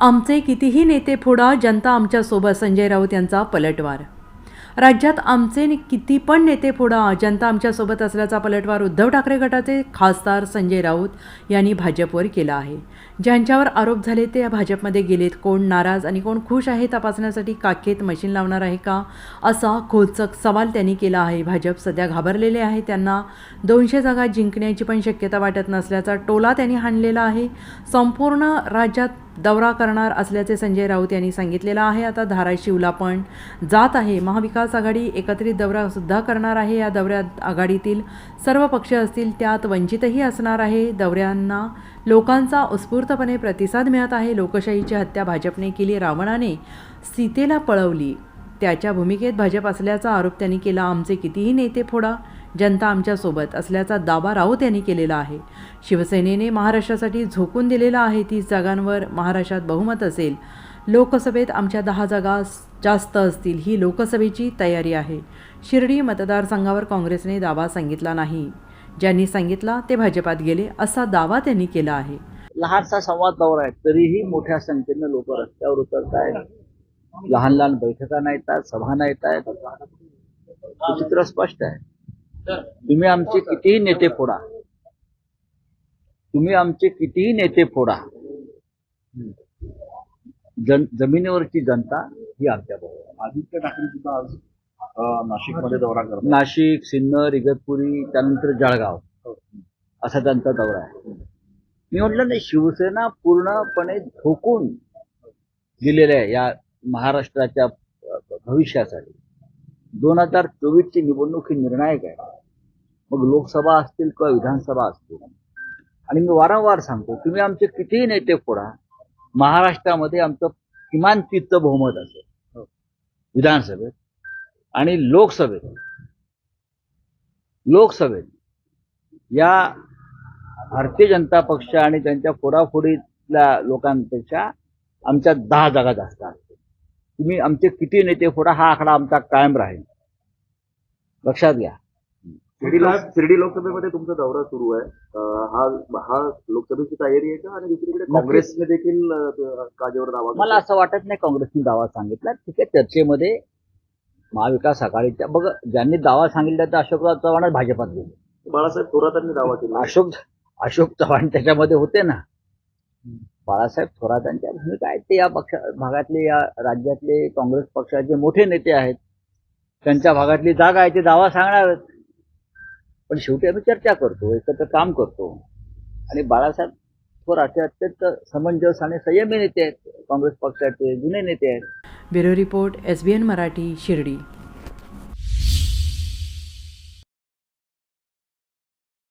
आमचे कितीही नेते फोडा जनता आमच्यासोबत संजय राऊत यांचा पलटवार. राज्यात आमचे किती पण नेते फोडा जनता आमच्यासोबत असल्याचा पलटवार उद्धव ठाकरे गटाचे खासदार संजय राऊत यांनी भाजपवर केला आहे. ज्यांच्यावर आरोप झाले ते या भाजपमध्ये गेलेत. कोण नाराज आणि कोण खुश आहे तपासण्यासाठी काखेत मशीन लावणार आहे का? असा खोचक सवाल त्यांनी केला आहे. भाजप सध्या घाबरलेले आहे. त्यांना दोनशे जागा जिंकण्याची पण शक्यता वाटत नसल्याचा टोला त्यांनी हाणलेला आहे. संपूर्ण राज्यात दौरा करणार असल्याचे संजय राऊत यांनी सांगितलेलं आहे. आता धाराशिवला पण जात आहे. महाविकास आघाडी एकत्रित दौरासुद्धा करणार आहे. या दौऱ्यात आघाडीतील सर्व पक्ष असतील त्यात वंचितही असणार आहे. दौऱ्यांना लोकांचा उत्स्फूर्तपणे प्रतिसाद मिळत आहे. लोकशाहीची हत्या भाजपने केली. रावणाने सीतेला पळवली. त्याच्या भूमिकेत भाजप असल्याचा आरोप त्यांनी केला. आमचे कितीही नेते फोडा जनता आमच्यासोबत असल्याचा दावा राऊत यांनी केलेला आहे. शिवसेनेने महाराष्ट्रासाठी झोकून दिलेला आहे तीस जागांवर. महाराष्ट्रात बहुमत असेल. लोकसभेत आमच्या दहा जागा जास्त असतील ही लोकसभेची तयारी आहे. शिर्डी मतदारसंघावर काँग्रेसने दावा सांगितला नाही. ज्यांनी सांगितला ते भाजपात गेले असा दावा त्यांनी केला आहे. लहानसा संवाद दौरा आहे. तरीही मोठ्या संख्येनं लोक रस्त्यावर उतरत आहेत लहान लहान बैठका नाही येतात सभा नाही येत आहेत. चित्र स्पष्ट आहे. तुम्ही आमचे कितीही नेते फोडा. तुम्ही आमचे कितीही नेते फोडा. जन जमिनीवरची जनता ही आमच्या बरोबर आदित्य ठाकरे सुद्धा आज नाशिकमध्ये दौरा करतात. नाशिक सिन्नर इगतपुरी त्यानंतर जळगाव. असा त्यांचा दौरा आहे. मी म्हटलं नाही शिवसेना पूर्णपणे झोकून दिलेल्या आहे या महाराष्ट्राच्या भविष्यासाठी. दोन हजार चोवीसची निवडणूक ही निर्णायक आहे. मग लोकसभा असतील किंवा विधानसभा असतील. आणि मी वारंवार सांगतो तुम्ही आमचे कितीही नेते फोडा महाराष्ट्रामध्ये आमचं किमान तिथचं बहुमत असेल विधानसभेत आणि लोकसभेत. लोकसभेत या भारतीय जनता पक्ष आणि त्यांच्या फोडाफोडीतल्या लोकांपेक्षा आमच्या दहा जागा जास्त असतील. तुम्ही आमचे किती नेते फोडा हा आकडा आमचा कायम राहील. लक्षात घ्या. शिर्डी लोक शिर्डी लोकसभेमध्ये तुमचा दौरा सुरू आहे. हा हा लोकसभेची तयारी आहे का? आणि दुसरीकडे काँग्रेसने देखील काजेवर दावा मला असं वाटत नाही काँग्रेसने दावा सांगितला. ठीक आहे चर्चेमध्ये महाविकास आघाडीच्या बघ ज्यांनी दावा सांगितला तर अशोकराव चव्हाणच भाजपात गेले. बाळासाहेब थोरातांनी दावा केला. अशोक अशोक चव्हाण त्याच्यामध्ये होते ना. बाळासाहेब थोरातांच्या भूमिका आहेत ते या पक्ष भागातले या राज्यातले काँग्रेस पक्षाचे मोठे नेते आहेत. त्यांच्या भागातली जागा आहे ते दावा सांगणारच. पण शेवटी आम्ही चर्चा करतो एकत्र काम करतो. आणि बाळासाहेब थोरात अत्यंत समंजस आणि संयमी नेते आहेत. काँग्रेस पक्षाचे जुने नेते आहेत. Bureau report S B N Marathi Shirdi.